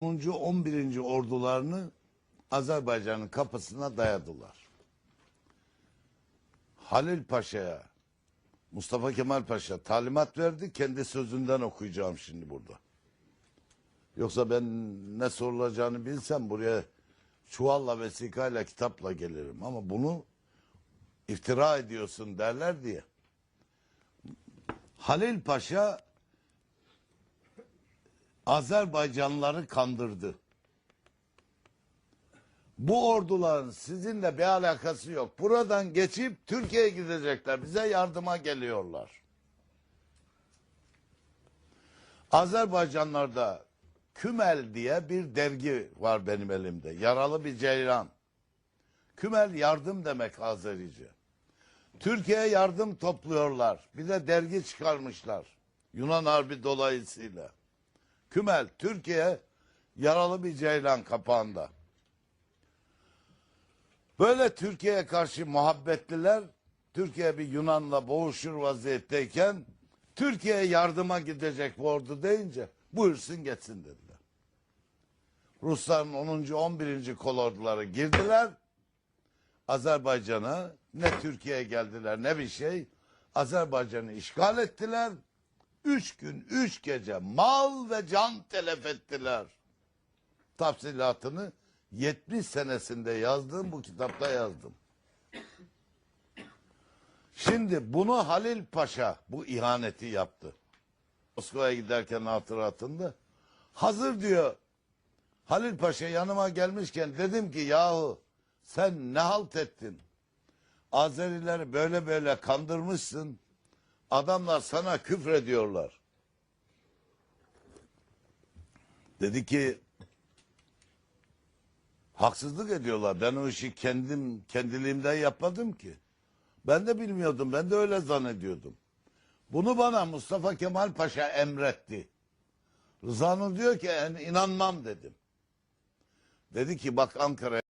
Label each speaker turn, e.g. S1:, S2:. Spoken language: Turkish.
S1: 10. 11. ordularını Azerbaycan'ın kapısına dayadılar. Halil Paşa'ya Mustafa Kemal Paşa talimat verdi. Kendi sözünden okuyacağım şimdi burada. Yoksa ben ne sorulacağını bilsem buraya çuvalla vesikayla kitapla gelirim. Ama bunu iftira ediyorsun derler diye. Halil Paşa Azerbaycanlıları kandırdı. Bu orduların sizinle bir alakası yok. Buradan geçip Türkiye'ye gidecekler. Bize yardıma geliyorlar. Azerbaycanlarda Kümel diye bir dergi var benim elimde. Yaralı bir ceylan. Kümel yardım demek Azerice. Türkiye'ye yardım topluyorlar. Bir de dergi çıkarmışlar. Yunan Harbi dolayısıyla. Kümel Türkiye yaralı bir ceylan kapağında. Böyle Türkiye'ye karşı muhabbetliler Türkiye bir Yunan'la boğuşur vaziyetteyken Türkiye'ye yardıma gidecek bu ordu deyince buyursun geçsin dediler. Rusların 10. 11. kolorduları girdiler. Azerbaycan'a ne Türkiye'ye geldiler ne bir şey. Azerbaycan'ı işgal ettiler. Üç gün, üç gece mal ve can telef ettiler. Tafsilatını 70 senesinde yazdığım bu kitapta yazdım. Şimdi bunu Halil Paşa bu ihaneti yaptı. Moskova'ya giderken hatıratında hazır diyor Halil Paşa yanıma gelmişken dedim ki yahu sen ne halt ettin? Azerileri böyle böyle kandırmışsın. Adamlar sana küfrediyorlar. Dedi ki haksızlık ediyorlar. Ben o işi kendim kendiliğimden yapmadım ki. Ben de bilmiyordum. Ben de öyle zannediyordum. Bunu bana Mustafa Kemal Paşa emretti. Rıza'nın diyor ki "En- inanmam dedim. Dedi ki bak Ankara'ya